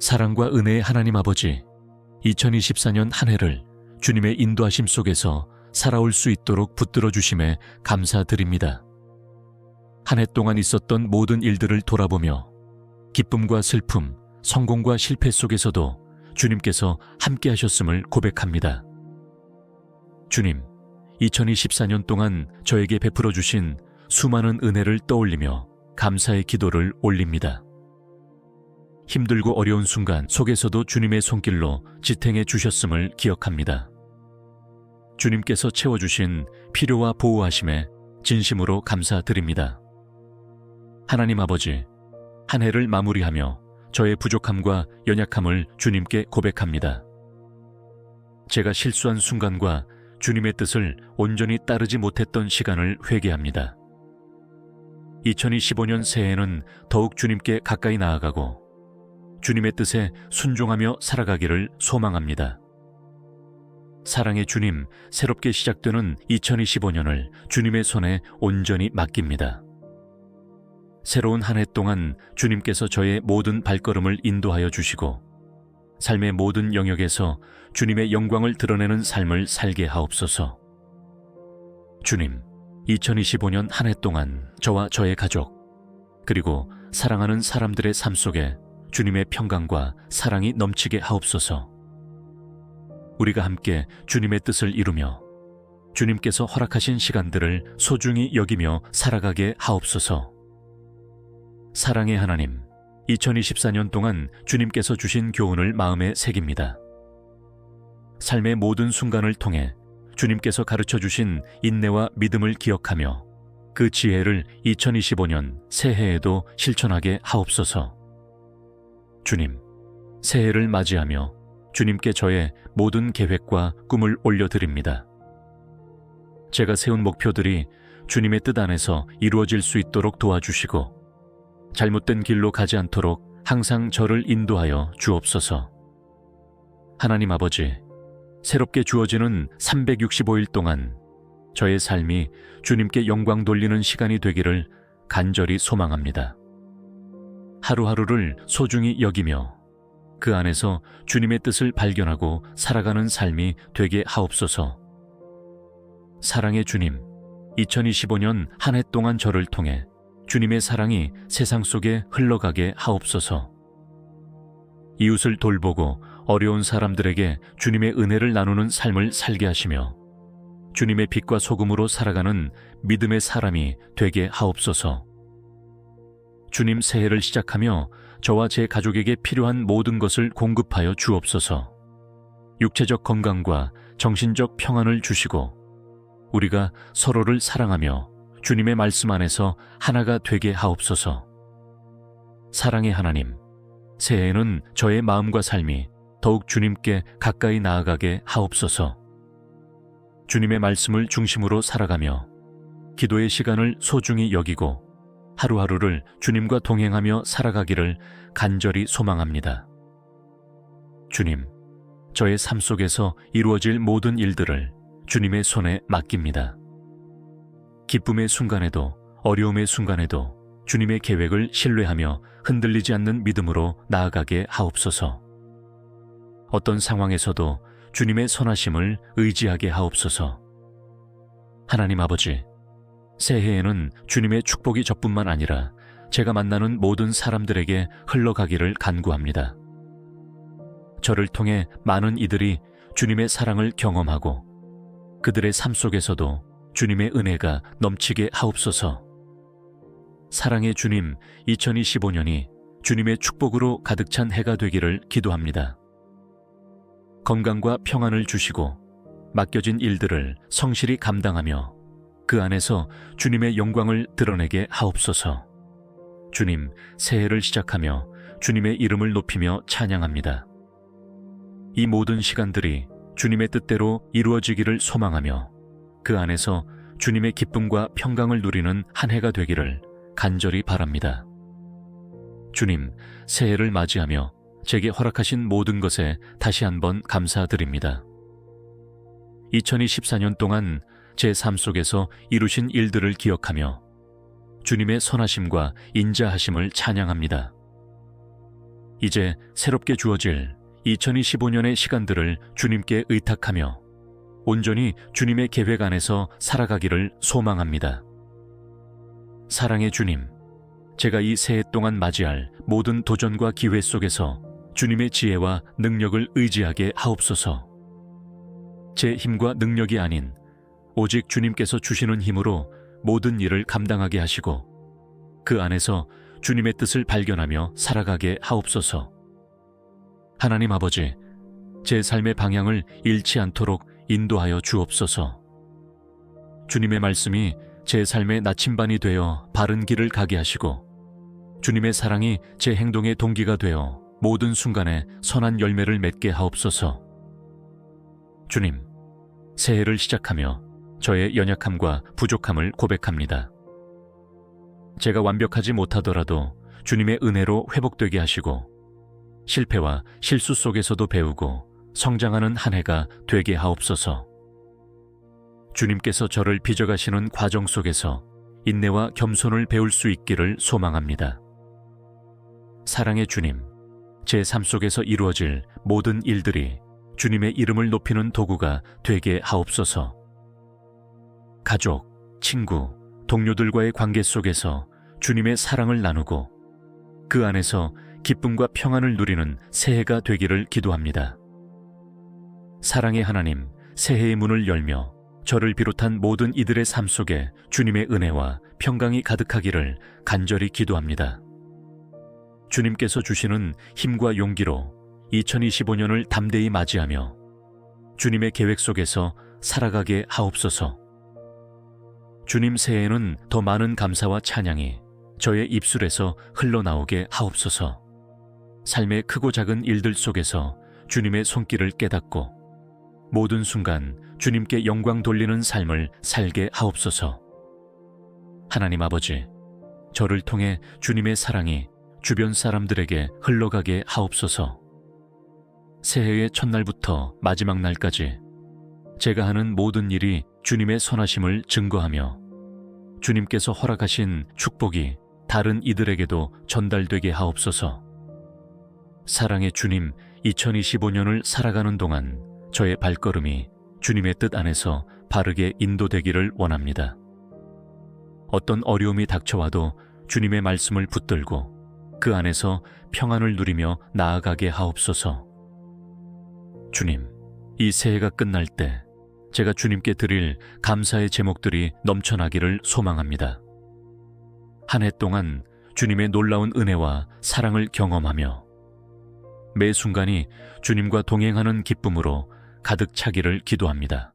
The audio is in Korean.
사랑과 은혜의 하나님 아버지, 2024년 한 해를 주님의 인도하심 속에서 살아올 수 있도록 붙들어 주심에 감사드립니다. 한 해 동안 있었던 모든 일들을 돌아보며 기쁨과 슬픔, 성공과 실패 속에서도 주님께서 함께 하셨음을 고백합니다. 주님, 2024년 동안 저에게 베풀어 주신 수많은 은혜를 떠올리며 감사의 기도를 올립니다. 힘들고 어려운 순간 속에서도 주님의 손길로 지탱해 주셨음을 기억합니다. 주님께서 채워주신 필요와 보호하심에 진심으로 감사드립니다. 하나님 아버지, 한 해를 마무리하며 저의 부족함과 연약함을 주님께 고백합니다. 제가 실수한 순간과 주님의 뜻을 온전히 따르지 못했던 시간을 회개합니다. 2025년 새해에는 더욱 주님께 가까이 나아가고 주님의 뜻에 순종하며 살아가기를 소망합니다. 사랑의 주님, 새롭게 시작되는 2025년을 주님의 손에 온전히 맡깁니다. 새로운 한 해 동안 주님께서 저의 모든 발걸음을 인도하여 주시고 삶의 모든 영역에서 주님의 영광을 드러내는 삶을 살게 하옵소서. 주님, 2025년 한 해 동안 저와 저의 가족, 그리고 사랑하는 사람들의 삶 속에 주님의 평강과 사랑이 넘치게 하옵소서. 우리가 함께 주님의 뜻을 이루며 주님께서 허락하신 시간들을 소중히 여기며 살아가게 하옵소서. 사랑의 하나님, 2024년 동안 주님께서 주신 교훈을 마음에 새깁니다. 삶의 모든 순간을 통해 주님께서 가르쳐 주신 인내와 믿음을 기억하며 그 지혜를 2025년 새해에도 실천하게 하옵소서. 주님, 새해를 맞이하며 주님께 저의 모든 계획과 꿈을 올려드립니다. 제가 세운 목표들이 주님의 뜻 안에서 이루어질 수 있도록 도와주시고 잘못된 길로 가지 않도록 항상 저를 인도하여 주옵소서. 하나님 아버지, 새롭게 주어지는 365일 동안 저의 삶이 주님께 영광 돌리는 시간이 되기를 간절히 소망합니다. 하루하루를 소중히 여기며 그 안에서 주님의 뜻을 발견하고 살아가는 삶이 되게 하옵소서. 사랑의 주님, 2025년 한 해 동안 저를 통해 주님의 사랑이 세상 속에 흘러가게 하옵소서. 이웃을 돌보고 어려운 사람들에게 주님의 은혜를 나누는 삶을 살게 하시며 주님의 빛과 소금으로 살아가는 믿음의 사람이 되게 하옵소서. 주님 새해를 시작하며 저와 제 가족에게 필요한 모든 것을 공급하여 주옵소서. 육체적 건강과 정신적 평안을 주시고 우리가 서로를 사랑하며 주님의 말씀 안에서 하나가 되게 하옵소서. 사랑의 하나님, 새해에는 저의 마음과 삶이 더욱 주님께 가까이 나아가게 하옵소서. 주님의 말씀을 중심으로 살아가며 기도의 시간을 소중히 여기고 하루하루를 주님과 동행하며 살아가기를 간절히 소망합니다. 주님, 저의 삶 속에서 이루어질 모든 일들을 주님의 손에 맡깁니다. 기쁨의 순간에도 어려움의 순간에도 주님의 계획을 신뢰하며 흔들리지 않는 믿음으로 나아가게 하옵소서. 어떤 상황에서도 주님의 선하심을 의지하게 하옵소서. 하나님 아버지, 새해에는 주님의 축복이 저뿐만 아니라 제가 만나는 모든 사람들에게 흘러가기를 간구합니다. 저를 통해 많은 이들이 주님의 사랑을 경험하고 그들의 삶 속에서도 주님의 은혜가 넘치게 하옵소서. 사랑의 주님, 2025년이 주님의 축복으로 가득 찬 해가 되기를 기도합니다. 건강과 평안을 주시고 맡겨진 일들을 성실히 감당하며 그 안에서 주님의 영광을 드러내게 하옵소서. 주님, 새해를 시작하며 주님의 이름을 높이며 찬양합니다. 이 모든 시간들이 주님의 뜻대로 이루어지기를 소망하며 그 안에서 주님의 기쁨과 평강을 누리는 한 해가 되기를 간절히 바랍니다. 주님, 새해를 맞이하며 제게 허락하신 모든 것에 다시 한번 감사드립니다. 2024년 동안 제 삶 속에서 이루신 일들을 기억하며 주님의 선하심과 인자하심을 찬양합니다. 이제 새롭게 주어질 2025년의 시간들을 주님께 의탁하며 온전히 주님의 계획 안에서 살아가기를 소망합니다. 사랑의 주님, 제가 이 새해 동안 맞이할 모든 도전과 기회 속에서 주님의 지혜와 능력을 의지하게 하옵소서. 제 힘과 능력이 아닌 오직 주님께서 주시는 힘으로 모든 일을 감당하게 하시고 그 안에서 주님의 뜻을 발견하며 살아가게 하옵소서. 하나님 아버지, 제 삶의 방향을 잃지 않도록 인도하여 주옵소서. 주님의 말씀이 제 삶의 나침반이 되어 바른 길을 가게 하시고 주님의 사랑이 제 행동의 동기가 되어 모든 순간에 선한 열매를 맺게 하옵소서. 주님, 새해를 시작하며 저의 연약함과 부족함을 고백합니다. 제가 완벽하지 못하더라도 주님의 은혜로 회복되게 하시고 실패와 실수 속에서도 배우고 성장하는 한 해가 되게 하옵소서. 주님께서 저를 빚어가시는 과정 속에서 인내와 겸손을 배울 수 있기를 소망합니다. 사랑의 주님, 제 삶 속에서 이루어질 모든 일들이 주님의 이름을 높이는 도구가 되게 하옵소서. 가족, 친구, 동료들과의 관계 속에서 주님의 사랑을 나누고 그 안에서 기쁨과 평안을 누리는 새해가 되기를 기도합니다. 사랑의 하나님, 새해의 문을 열며 저를 비롯한 모든 이들의 삶 속에 주님의 은혜와 평강이 가득하기를 간절히 기도합니다. 주님께서 주시는 힘과 용기로 2025년을 담대히 맞이하며 주님의 계획 속에서 살아가게 하옵소서. 주님 새해에는 더 많은 감사와 찬양이 저의 입술에서 흘러나오게 하옵소서. 삶의 크고 작은 일들 속에서 주님의 손길을 깨닫고 모든 순간 주님께 영광 돌리는 삶을 살게 하옵소서. 하나님 아버지, 저를 통해 주님의 사랑이 주변 사람들에게 흘러가게 하옵소서. 새해의 첫날부터 마지막 날까지 제가 하는 모든 일이 주님의 선하심을 증거하며 주님께서 허락하신 축복이 다른 이들에게도 전달되게 하옵소서. 사랑의 주님, 2025년을 살아가는 동안 저의 발걸음이 주님의 뜻 안에서 바르게 인도되기를 원합니다. 어떤 어려움이 닥쳐와도 주님의 말씀을 붙들고 그 안에서 평안을 누리며 나아가게 하옵소서. 주님, 이 새해가 끝날 때 제가 주님께 드릴 감사의 제목들이 넘쳐나기를 소망합니다. 한 해 동안 주님의 놀라운 은혜와 사랑을 경험하며 매 순간이 주님과 동행하는 기쁨으로 가득 차기를 기도합니다.